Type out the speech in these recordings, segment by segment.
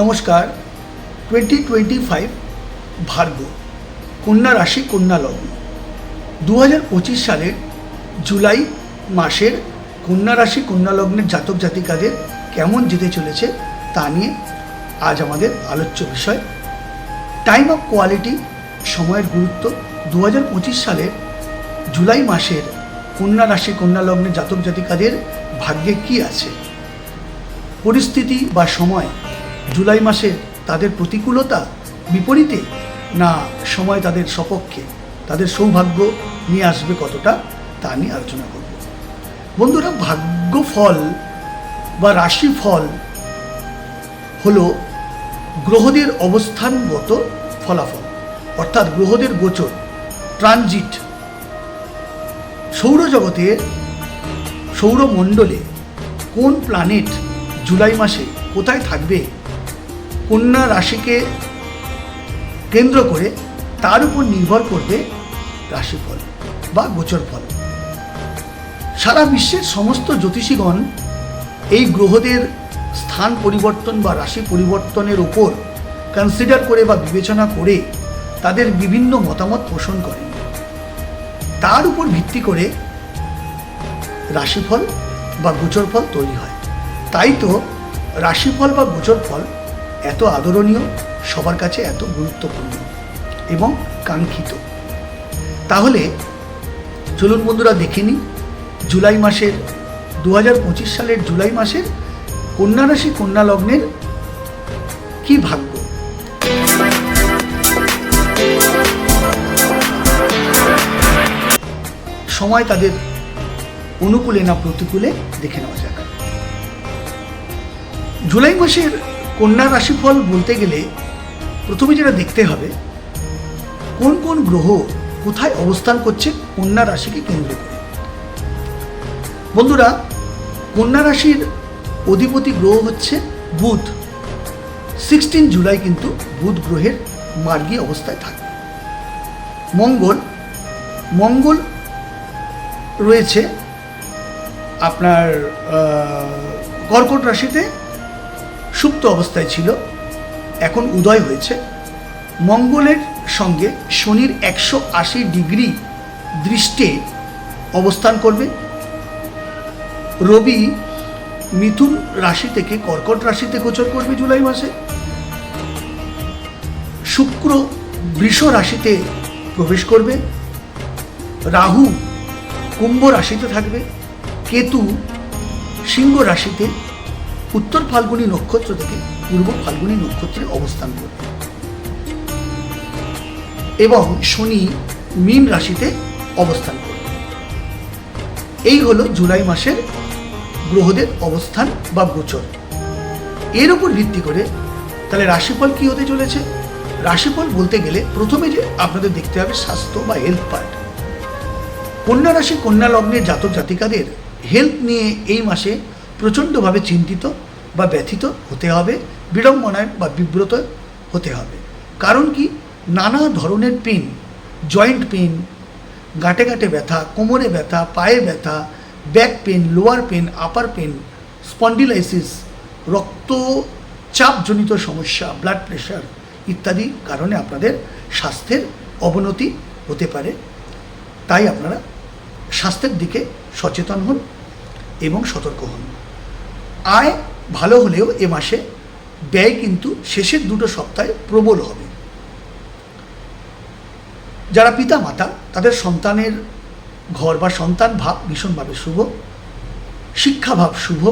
নমস্কার twenty twenty five ভার্গ কন্যা রাশি, কন্যা লগ্ন। দু হাজার পঁচিশ সালের জুলাই মাসের কন্যা রাশি, কন্যা লগ্নের জাতক জাতিকাদের কেমন যেতে চলেছে তা নিয়ে আজ আমাদের আলোচ্য বিষয়। টাইম অফ কোয়ালিটি সময়ের গুরুত্ব। দু হাজার পঁচিশ সালের জুলাই মাসের কন্যা রাশি, কন্যা লগ্নের জাতক জাতিকাদের ভাগ্যে কি আছে? পরিস্থিতি বা সময় জুলাই মাসে তাদের প্রতিকূলতা বিপরীতে না সময় তাদের সপক্ষে? তাদের সৌভাগ্য নিয়ে আসবে কতটা তা নিয়ে আলোচনা করব। বন্ধুরা ভাগ্য ফল বা রাশি ফল হলো গ্রহদের অবস্থানগত ফলাফল, অর্থাৎ গ্রহদের গোচর, ট্রানজিট। সৌরজগতের সৌরমণ্ডলে কোন প্ল্যানেট জুলাই মাসে কোথায় থাকবে কন্যা রাশিকে কেন্দ্র করে তার উপর নির্ভর করবে রাশিফল বা গোচর ফল সারা বিশ্বের সমস্ত জ্যোতিষীগণ এই গ্রহদের স্থান পরিবর্তন বা রাশি পরিবর্তনের ওপর কনসিডার করে বা বিবেচনা করে তাদের বিভিন্ন মতামত পোষণ করেন। তার উপর ভিত্তি করে রাশিফল বা গোচর ফল তৈরি হয়। তাই তো রাশিফল বা গোচর ফল এত আদরণীয়, সবার কাছে এত গুরুত্বপূর্ণ এবং কাঙ্ক্ষিত। তাহলে চলুন বন্ধুরা দেখে নিই, জুলাই মাসের দু সালের জুলাই মাসের কন্যা রাশি কন্যা লগ্নের কি ভাগ্য? সময় তাদের অনুকূলে না প্রতিকূলে দেখে নেওয়া যাক। জুলাই মাসের কন্যা রাশিফল বলতে গেলে প্রথমে যেটা দেখতে হবে, কোন কোন গ্রহ কোথায় অবস্থান করছে কন্যা রাশিকে কেন্দ্র করে। বন্ধুরা, কন্যা রাশির অধিপতি গ্রহ হচ্ছে বুধ। সিক্সটিন জুলাই কিন্তু বুধ গ্রহের মার্গী অবস্থায় থাকবে মঙ্গল মঙ্গল রয়েছে আপনার কর্কট রাশিতে সুপ্ত অবস্থায় ছিল। এখন উদয় হয়েছে। মঙ্গলের সঙ্গে শনির একশো আশি ডিগ্রি দৃষ্টে অবস্থান করবে। রবি মিথুন রাশি থেকে কর্কট রাশিতে গোচর করবে জুলাই মাসে। শুক্র বৃষ রাশিতে প্রবেশ করবে। রাহু কুম্ভ রাশিতে থাকবে। কেতু সিংহ রাশিতে উত্তর ফাল্গুনী নক্ষত্র থেকে পূর্ব ফাল্গুনী নক্ষত্রে অবস্থান করবে এবং শনি মীন রাশিতে অবস্থান করবে এই হলো জুলাই মাসের গ্রহদের অবস্থান বা গোচর। এর উপর ভিত্তি করে তাহলে রাশিফল কি হতে চলেছে? রাশিফল বলতে গেলে প্রথমে যে আপনাদের দেখতে হবে স্বাস্থ্য বা হেলথ পার্ট কন্যা রাশি, কন্যা লগ্নের জাতক জাতিকাদের হেলথ নিয়ে এই মাসে প্রচণ্ডভাবে চিন্তিত বা ব্যথিত হতে হবে, বিড়ম্বনায় বা বিব্রত হতে হবে। কারণ কি? নানা ধরনের পেন জয়েন্ট পেন গাঁটে গাঁটে ব্যথা, কোমরে ব্যথা, পায়ে ব্যথা, back pain lower pain upper pain spondylosis, রক্তচাপজনিত সমস্যা, ব্লাড প্রেশার ইত্যাদি কারণে আপনাদের স্বাস্থ্যের অবনতি হতে পারে। তাই আপনারা স্বাস্থ্যের দিকে সচেতন হন এবং সতর্ক হন। আয় ভালো হলেও এ মাসে ব্যয় কিন্তু শেষের দুটো সপ্তাহে প্রবল হবে। যারা পিতা মাতা তাদের সন্তানের ঘর বা সন্তান ভাব ভীষণভাবে শুভ শিক্ষাভাব শুভ।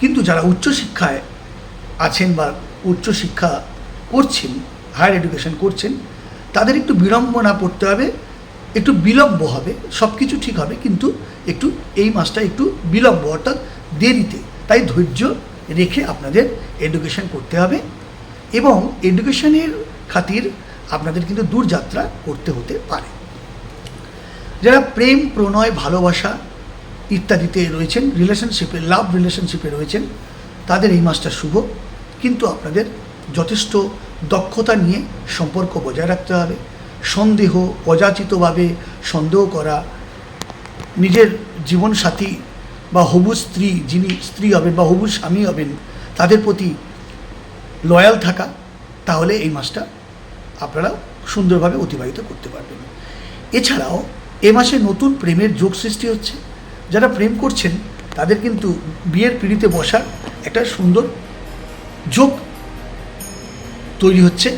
কিন্তু যারা উচ্চশিক্ষায় আছেন বা উচ্চশিক্ষা করছেন, হায়ার এডুকেশন করছেন, তাদের একটু বিড়ম্বনা পড়তে হবে, একটু বিলম্ব হবে সব কিছু ঠিক হবে, কিন্তু একটু এই মাসটা একটু বিলম্ব, অর্থাৎ দেরিতে। তাই ধৈর্য রেখে আপনাদের এডুকেশন করতে হবে এবং এডুকেশনের খাতির আপনাদের কিন্তু দূরযাত্রা করতে হতে পারে। যারা প্রেম, প্রণয়, ভালোবাসা ইত্যাদিতে রয়েছেন রিলেশনশিপে লাভ রিলেশনশিপে রয়েছেন, তাদের এই মাসটা শুভ। কিন্তু আপনাদের যথেষ্ট দক্ষতা নিয়ে সম্পর্ক বজায় রাখতে হবে, সন্দেহ, অযাচিতভাবে সন্দেহ করা, নিজের জীবনসাথী বা হবু স্ত্রী, যিনি স্ত্রী হবেন বা হবু স্বামী হবেন, তাদের প্রতি লয়াল থাকা, তাহলে এই মাসটা আপনারা সুন্দরভাবে অতিবাহিত করতে পারবেন। এছাড়াও এ মাসে নতুন প্রেমের যোগ সৃষ্টি হচ্ছে। যারা প্রেম করছেন, তাদের কিন্তু বিয়ের পিড়িতে বসার একটা সুন্দর যোগ তৈরি হচ্ছে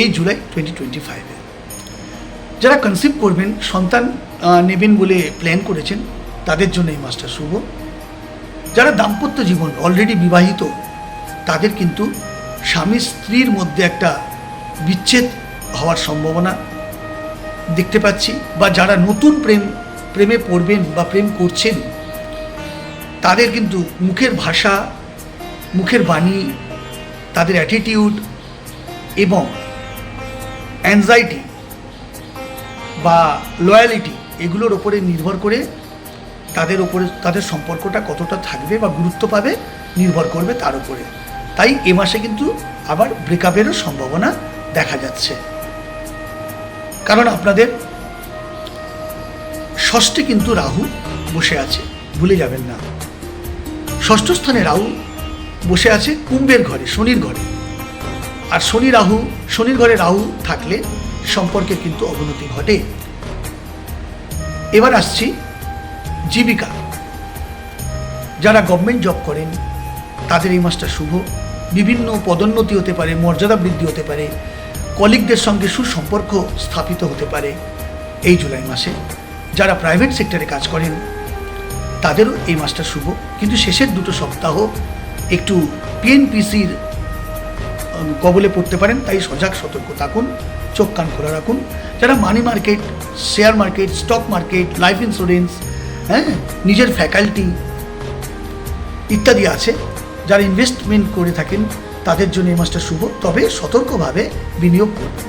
এই জুলাই টোয়েন্টি টোয়েন্টি ফাইভে যারা কনসিভ করবেন, সন্তান নেবেন বলে প্ল্যান করেছেন, তাদের জন্য এই মাসটা শুভ। যারা দাম্পত্য জীবন অলরেডি বিবাহিত, তাদের কিন্তু স্বামী স্ত্রীর মধ্যে একটা বিচ্ছেদ হওয়ার সম্ভাবনা দেখতে পাচ্ছি বা যারা নতুন প্রেম, প্রেমে পড়বেন বা প্রেম করছেন, তাদের কিন্তু মুখের ভাষা, মুখের বাণী, তাদের অ্যাটিটিউড এবং অ্যাংজাইটি বা লয়ালিটি এগুলোর ওপরে নির্ভর করে তাদের ওপরে তাদের সম্পর্কটা কতটা থাকবে বা গুরুত্ব পাবে নির্ভর করবে তার উপরে। তাই এ মাসে কিন্তু আবার ব্রেকআপেরও সম্ভাবনা দেখা যাচ্ছে। কারণ আপনাদের ষষ্ঠে কিন্তু রাহু বসে আছে, ভুলে যাবেন না। ষষ্ঠ স্থানে রাহু বসে আছে কুম্ভের ঘরে, শনির ঘরে। আর শনি রাহু, শনির ঘরে রাহু থাকলে সম্পর্কে কিন্তু অবনতি ঘটে। এবার আসছি জীবিকা। যারা গভর্নমেন্ট জব করেন, তাদের এই মাসটা শুভ। বিভিন্ন পদোন্নতি হতে পারে, মর্যাদা বৃদ্ধি হতে পারে কলিগদের সঙ্গে সুসম্পর্ক স্থাপিত হতে পারে এই জুলাই মাসে। যারা প্রাইভেট সেক্টরে কাজ করেন, তাদেরও এই মাসটা শুভ। কিন্তু শেষের দুটো সপ্তাহ একটু পিএনপিসির কবলে পড়তে পারেন, তাই সজাগ, সতর্ক থাকুন, চোখ কান খোলা রাখুন। যারা money market share market stock market life insurance হ্যাঁ নিজের ফ্যাকাল্টি ইত্যাদি আছে যারা ইনভেস্টমেন্ট করে থাকেন, তাদের জন্য এই মাসটা শুভ। তবে সতর্কভাবে বিনিয়োগ করবেন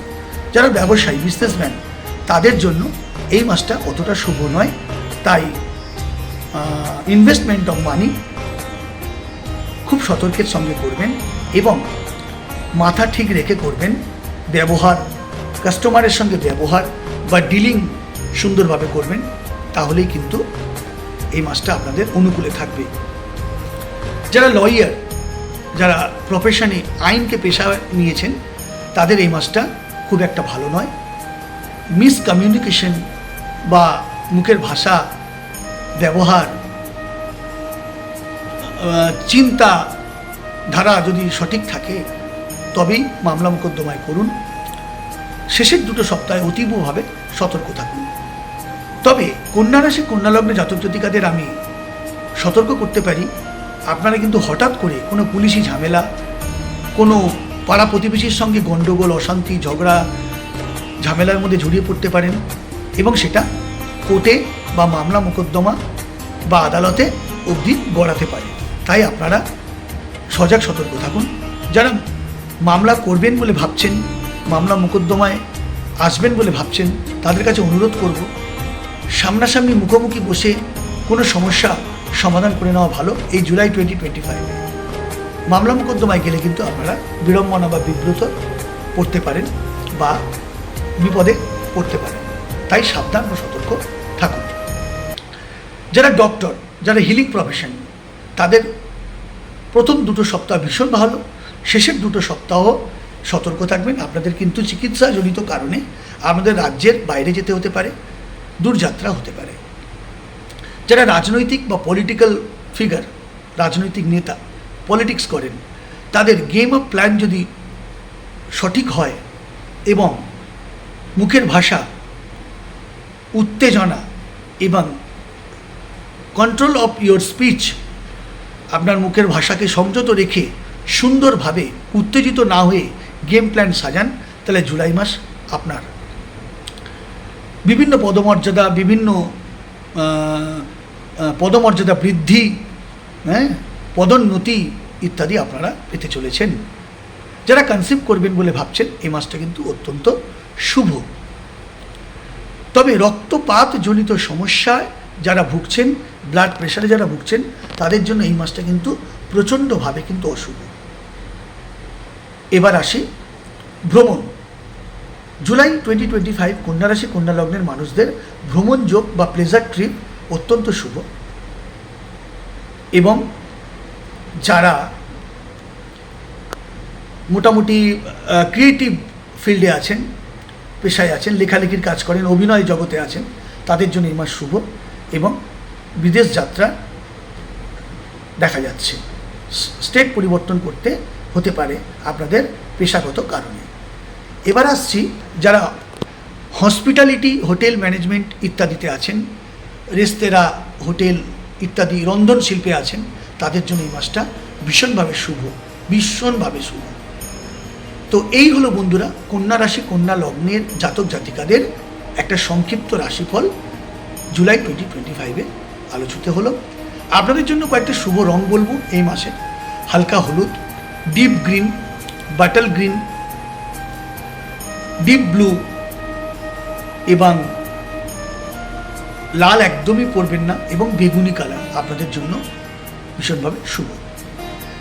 যারা ব্যবসায়ী বিজনেসম্যান তাদের জন্য এই মাসটা অতটা শুভ নয়। তাই ইনভেস্টমেন্ট অফ মানি খুব সতর্কের সঙ্গে করবেন এবং মাথা ঠিক রেখে করবেন। ব্যবহার কাস্টমারের সঙ্গে ব্যবহার বা ডিলিং সুন্দরভাবে করবেন, তাহলেই কিন্তু এই মাসটা আপনাদের অনুকূলে থাকবে। যারা লয়ার যারা প্রফেশনে আইনকে পেশা নিয়েছেন, তাদের এই মাসটা খুব একটা ভালো নয়। মিসকমিউনিকেশন বা মুখের ভাষা, ব্যবহার চিন্তা ধারা যদি সঠিক থাকে, তবেই মামলা মোকদ্দমায় করুন। শেষের দুটো সপ্তাহে অতীবভাবে সতর্ক থাকুন। তবে কন্যা রাশি কন্যা লগ্নে জাতক জাতিকাদের আমি সতর্ক করতে পারি, আপনারা কিন্তু হঠাৎ করে কোনো পুলিশি ঝামেলা, কোনো পাড়া প্রতিবেশীর সঙ্গে গণ্ডগোল অশান্তি, ঝগড়া, ঝামেলার মধ্যে জড়িয়ে পড়তে পারেন এবং সেটা কোর্টে বা মামলা মোকদ্দমা বা আদালতে অবধি গড়াতে পারে। তাই আপনারা সজাগ সতর্ক থাকুন। যারা মামলা করবেন বলে ভাবছেন, মামলা মোকদ্দমায় আসবেন বলে ভাবছেন, তাদের কাছে অনুরোধ করব সামনাসামনি মুখোমুখি বসে কোনো সমস্যা সমাধান করে নেওয়া ভালো এই জুলাই টোয়েন্টি টোয়েন্টি ফাইভে মামলা মোকদ্দমায় গেলে কিন্তু আপনারা বিড়ম্বনা বা বিব্রত পড়তে পারেন বা বিপদে পড়তে পারেন। তাই সাবধান ও সতর্ক থাকুন। যারা ডক্টর যারা হিলিং প্রফেশন তাদের প্রথম দুটো সপ্তাহ ভীষণ ভালো, শেষের দুটো সপ্তাহ সতর্ক থাকবেন। আপনাদের কিন্তু চিকিৎসাজনিত কারণে আমাদের রাজ্যের বাইরে যেতে হতে পারে। দূরযাত্রা হতে পারে। যারা রাজনৈতিক বা পলিটিক্যাল ফিগার রাজনৈতিক নেতা পলিটিক্স করেন, তাদের গেম অফ প্ল্যান যদি সঠিক হয় এবং মুখের ভাষা, উত্তেজনা এবং কন্ট্রোল অফ ইয়োর স্পিচ আপনার মুখের ভাষাকে সংযত রেখে সুন্দরভাবে উত্তেজিত না হয়ে গেম প্ল্যান সাজান, তাহলে জুলাই মাস আপনার বিভিন্ন পদমর্যাদা বিভিন্ন পদমর্যাদা বৃদ্ধি হ্যাঁ পদোন্নতি ইত্যাদি আপনারা পেতে চলেছেন। যারা কনসিভ করবেন বলে ভাবছেন, এই মাসটা কিন্তু অত্যন্ত শুভ। তবে রক্তপাত জনিত সমস্যায় যারা ভুগছেন ব্লাড প্রেশারে যারা ভুগছেন, তাদের জন্য এই মাসটা কিন্তু প্রচণ্ডভাবে কিন্তু অশুভ। এবার আসি ভ্রমণ। জুলাই টোয়েন্টি টোয়েন্টি ফাইভ কন্যা রাশি, কন্যা লগ্নের মানুষদের ভ্রমণ যোগ বা প্লেজার ট্রিপ অত্যন্ত শুভ। এবং যারা মোটামুটি ক্রিয়েটিভ ফিল্ডে আছেন, পেশায় আছেন, লেখালেখির কাজ করেন, অভিনয় জগতে আছেন, তাদের জন্য এই মাস শুভ এবং বিদেশ যাত্রা দেখা যাচ্ছে। স্টেট পরিবর্তন করতে হতে পারে আপনাদের পেশাগত কারণে। এবার আসছি যারা হসপিটালিটি হোটেল ম্যানেজমেন্ট ইত্যাদিতে আছেন, রেস্তেরা, হোটেল ইত্যাদি রন্ধন শিল্পে আছেন, তাদের জন্য এই মাসটা ভীষণভাবে শুভ ভীষণভাবে শুভ। তো এই হলো বন্ধুরা, কন্যা রাশি, কন্যা লগ্নের জাতক জাতিকাদের একটা সংক্ষিপ্ত রাশিফল জুলাই টোয়েন্টি টোয়েন্টি ফাইভে আলোচিত হলো। আপনাদের জন্য কয়েকটা শুভ রং বলব এই মাসে। হালকা হলুদ deep green bottle green deep blue এবং লাল একদমই পরবেন না এবং বেগুনি কালার আপনাদের জন্য ভীষণভাবে শুভ।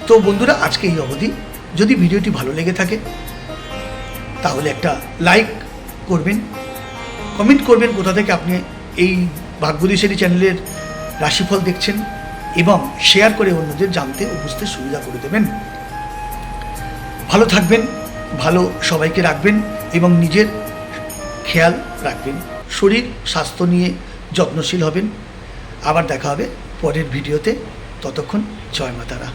তো বন্ধুরা, আজকে এই অবধি। যদি ভিডিওটি ভালো লেগে থাকে, তাহলে একটা লাইক করবেন কমেন্ট করবেন কোথা থেকে আপনি এই ভাগ্যদেশেরই চ্যানেলের রাশিফল দেখছেন এবং শেয়ার করে অন্যদের জানতে ও বুঝতে সুবিধা করে দেবেন। ভালো থাকবেন, ভালো সবাইকে রাখবেন। এবং নিজের খেয়াল রাখবেন। শরীর, স্বাস্থ্য নিয়ে যত্নশীল হবেন। আবার দেখা হবে পরের ভিডিওতে। ততক্ষণ জয় মাতারা।